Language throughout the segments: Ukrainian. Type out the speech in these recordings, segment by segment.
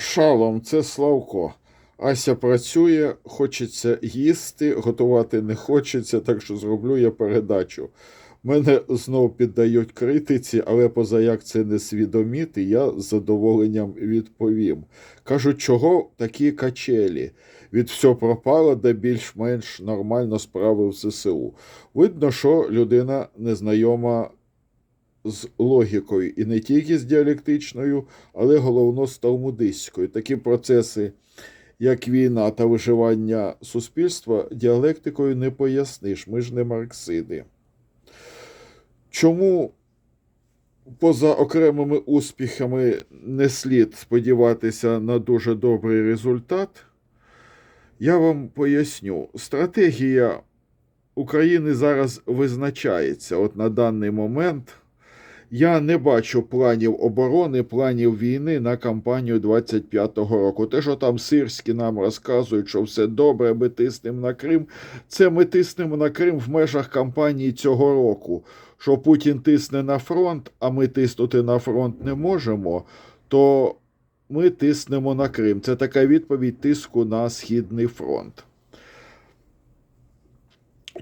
Шалом, це Славко. Ася працює, хочеться їсти, готувати не хочеться, так що зроблю я передачу. Мене знов піддають критиці, але позаяк це не свідоміти, я з задоволенням відповім. Кажуть, чого такі качелі? Від все пропало, де більш-менш нормально справи в ЗСУ. Видно, що людина незнайома з логікою, і не тільки з діалектичною, але головно з талмудистською. Такі процеси, як війна та виживання суспільства, діалектикою не поясниш. Ми ж не марксиди. Чому поза окремими успіхами не слід сподіватися на дуже добрий результат? Я вам поясню. Стратегія України зараз визначається. От на даний момент я не бачу планів оборони, планів війни на кампанію 25-го року. Те, що там сирські нам розказують, що все добре, ми тиснемо на Крим. Це ми тиснемо на Крим в межах кампанії цього року. Що Путін тисне на фронт, а ми тиснути на фронт не можемо, то ми тиснемо на Крим. Це така відповідь тиску на Східний фронт.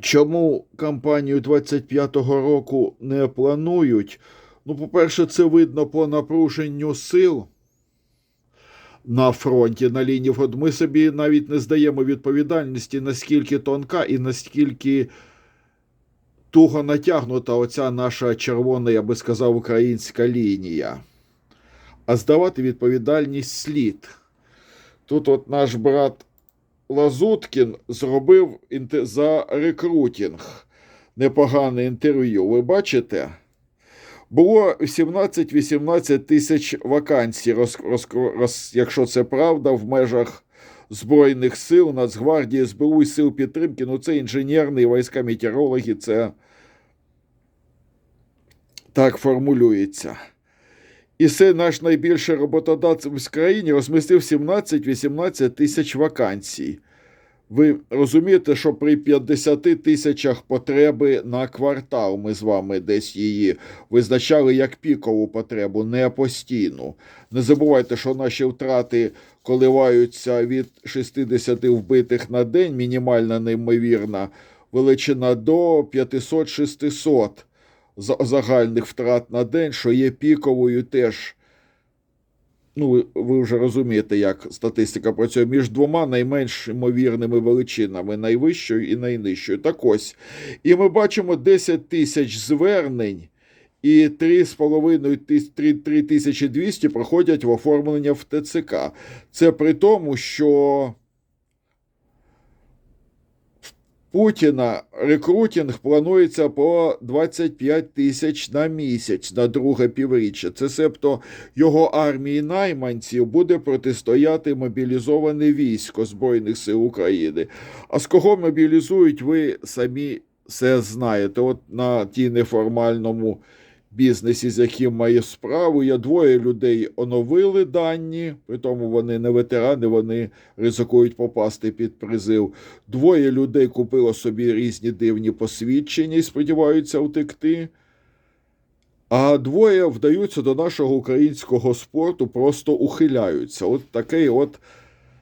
Чому кампанію 25-го року не планують? Ну, по-перше, це видно по напруженню сил на фронті, на лінії фронту. Ми собі навіть не здаємо відповідальності, наскільки тонка і наскільки туго натягнута оця наша червона, я би сказав, українська лінія. А здавати відповідальність слід. Тут от наш брат Лазуткін зробив за рекрутинг непогане інтерв'ю. Ви бачите? Було 17-18 тисяч вакансій, роз, роз, роз, якщо це правда, в межах Збройних сил, Нацгвардії, СБУ і сил підтримки. Ну, це інженерні війська, метеорологи, це так формулюється. І це наш найбільший роботодавець в країні розмістив 17-18 тисяч вакансій. Ви розумієте, що при 50 тисячах потреби на квартал ми з вами десь її визначали як пікову потребу, не постійну. Не забувайте, що наші втрати коливаються від 60 вбитих на день, мінімальна неймовірна величина до 500-600 загальних втрат на день, що є піковою теж. Ну, ви- вже розумієте, як статистика працює між двома найменш ймовірними величинами найвищою і найнижчою. Так ось. І ми бачимо 10 тисяч звернень, і 3,5 3200 проходять в оформлення в ТЦК. Це при тому, що Путіна рекрутинг планується по 25 тисяч на місяць на друге півріччя. Це себто його армії найманців буде протистояти мобілізоване військо Збройних сил України. А з кого мобілізують, ви самі все знаєте. От на ті неформальному бізнесі, з яким має справу, я двоє людей оновили дані, при тому вони не ветерани, вони ризикують попасти під призив. Двоє людей купило собі різні дивні посвідчення і сподіваються втекти. А двоє вдаються до нашого українського спорту, просто ухиляються. От такий от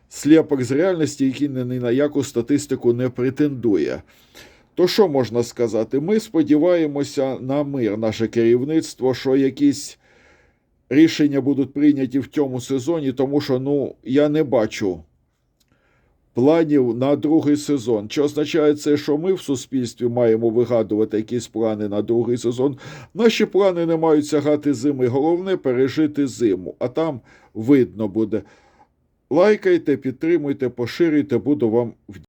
сліпок з реальності, який ні на яку статистику не претендує. То що можна сказати? Ми сподіваємося на мир, наше керівництво, що якісь рішення будуть прийняті в цьому сезоні, тому що ну, я не бачу планів на другий сезон. Чи означає це, що ми в суспільстві маємо вигадувати якісь плани на другий сезон? Наші плани не мають сягати зими. Головне пережити зиму, а там видно буде. Лайкайте, підтримуйте, поширюйте, буду вам вдячний.